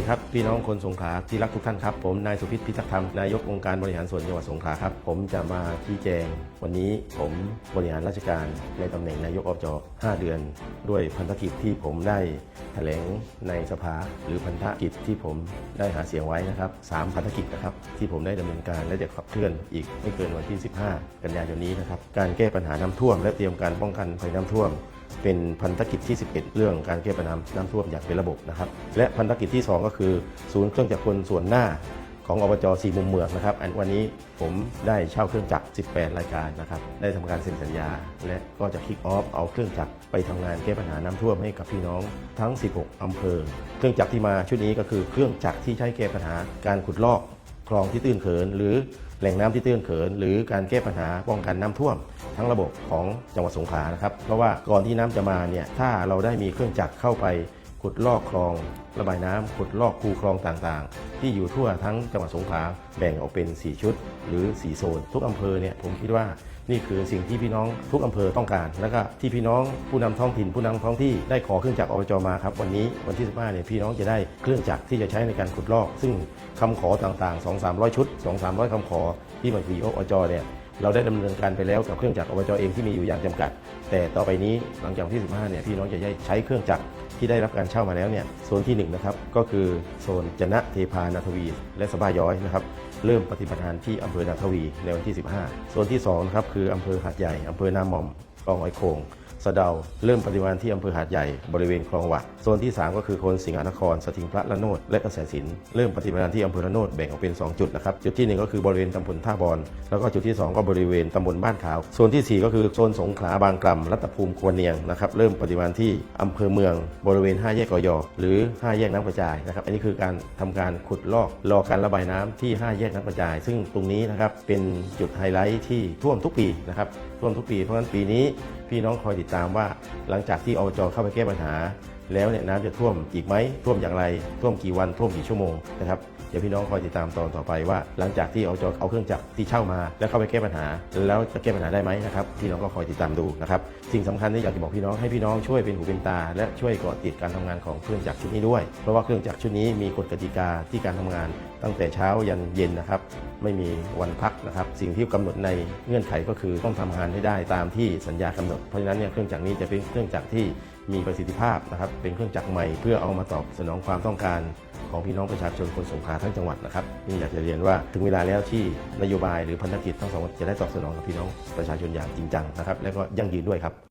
ดีครับพี่น้องคนสงขลาที่รักทุกท่านครับ ผมนายสุพิษพิทักษ์ธรรมนายกองค์การบริหารส่วนจังหวัดสงขลาครับ ผมจะมาชี้แจง วันนี้ผมบริหารราชการในตำแหน่งนายกอบจ5เดือน ด้วยพันธกิจที่ผมได้แถลงในสภาหรือพันธกิจที่ผมได้หาเสียงไว้นะครับสามพันธกิจนะครับที่ผมได้ดำเนินการและจะขับเคลื่อนอีกไม่เกินวันที่ 15 กันยายนนี้นะครับการแก้ปัญหาน้ำท่วม และเตรียมการป้องกันภัยน้ำท่วม เป็นพันธกิจที่ 11 เรื่องการแก้ปัญหาน้ำท่วมอย่างเป็นระบบนะครับ และพันธกิจที่ 2 ก็คือศูนย์เครื่องจักรกลส่วนหน้าของอบจสี่มุมเมืองนะครับ อันวันนี้ผมได้เช่าเครื่องจักร 18 รายการนะครับ ได้ทำการเซ็นสัญญา และก็จะคิกออฟเอาเครื่องจักรไปทำงานแก้ปัญหาน้ำท่วมให้กับพี่น้องทั้ง 16อำเภอ เครื่องจักรที่มาชุดนี้ก็คือเครื่องจักรที่ใช้แก้ปัญหาการขุดลอก คลองที่ตื้นเขิน หรือแหล่งน้ำที่ตื้นเขิน หรือการแก้ปัญหาป้องกันน้ำท่วม ทั้งระบบของจังหวัดสงขลานะครับเพราะว่าก่อนที่น้ำจะมาเนี่ยถ้าเราได้มีเครื่องจักรเข้าไป ขุดลอกคลองระบายน้ำขุดลอกคูคลองต่างๆ ที่อยู่ทั่วทั้งจังหวัดสงขลาแบ่งออกเป็น 4 ชุด หรือ 4 โซน ทุกอำเภอเนี่ยผมคิดว่านี่คือสิ่งที่พี่น้องทุกอำเภอต้องการ แล้วก็ที่พี่น้องผู้นำท้องถิ่นผู้นำท้องที่ได้ขอเครื่องจักรอบจมาครับ วันนี้วันที่ 15 เนี่ยพี่น้องจะได้เครื่องจักรที่จะใช้ในการขุดลอก ซึ่งคำขอต่างๆ 2 3 0 0 ชุด 2 3 0 0คำขอที่มาที่อบจเนี่ย เราได้ดำเนินการไปแล้วกับเครื่องจักรอบจเองที่มีอยู่อย่างจำกัด แต่ต่อไปนี้หลังจากที่ 15 เนี่ยพี่น้องจะใช้เครื่องจักรที่ได้รับการเช่ามาแล้วเนี่ยโซนที่1นะครับก็คือโซนจนะเทพานาทวี และสบาย้อยนะครับเริ่มปฏิบัติงานที่อำเภอนาทวีในวันที่ 15 โซนที่2นะครับคืออำเภอหาดใหญ่อำเภอนาหม่อมกองหอยโขง สะเดา เริ่มปฏิบัติงานที่อำเภอหาดใหญ่บริเวณคลองหวัดโซนที่ 3 ก็คือโคนสิงหนคร สถิงพระละโนดและกระแสสินเริ่มปฏิบัติงานที่อำเภอละโนดแบ่งออกเป็น 2 จุดนะครับจุดที่ 1 ก็คือบริเวณตำบลท่าบอนแล้วก็จุดที่ 2 ก็บริเวณตำบลบ้านขาวโซนทีสี่ 4 ก็คือโซนสงขลาบางกล่ำรัตภูมิควรเนียงนะครับเริ่มปฏิบัติงานที่อำเภอเมือง บริเวณ 5 แยกกยหรือ 5 แยกน้ำกระจายนะครับอันนี้คือการทำการขุดลอกรอการระบายน้ำที่ 5 แยกน้ำกระจาย ซึ่งตรงนี้นะครับเป็นจุดไฮไลท์ที่ท่วมทุกปีนะครับท่วมทุกปีเพราะฉะนั้นปีนี้ พี่น้องคอยติดตามว่า หลังจากที่อบจเข้าไปแก้ปัญหา แล้วเนี่ยน้ำจะท่วมอีกไหมท่วมอย่างไร ท่วมกี่วันท่วมกี่ชั่วโมงนะครับ เดี๋ยวพี่น้องคอยติดตามตอนต่อไปว่า หลังจากที่อบจเอาเครื่องจักรที่เช่ามา แล้วเข้าไปแก้ปัญหา แล้วจะแก้ปัญหาได้ไหมนะครับพี่น้องก็คอยติดตามดูนะครับสิ่งสำคัญที่อยากจะบอกพี่น้องให้พี่น้องช่วยเป็นหูเป็นตา และช่วยเกาะติดการทำงานของเครื่องจักรชุดนี้ด้วย เพราะว่าเครื่องจักรชุดนี้มีกฎกติกาที่การทำงาน ตั้งแต่เช้ายันเย็นนะครับไม่มีวันพักนะครับสิ่งที่กำหนดในเงื่อนไขก็คือต้องทำงานให้ได้ตามที่สัญญากำหนดเพราะฉะนั้นเนี่ยเครื่องจักรนี้จะเป็นเครื่องจักรที่มีประสิทธิภาพนะครับเป็นเครื่องจักรใหม่เพื่อเอามาตอบสนองความต้องการ ของพี่น้องประชาชนคนสงขลาทั้งจังหวัดนะครับนี่อยากจะเรียนว่าถึงเวลาแล้วที่นโยบายหรือพันธกิจทั้งสองจะได้ตอบสนองกับพี่น้องประชาชนอย่างจริงจังนะครับและก็ยั่งยืนด้วยครับ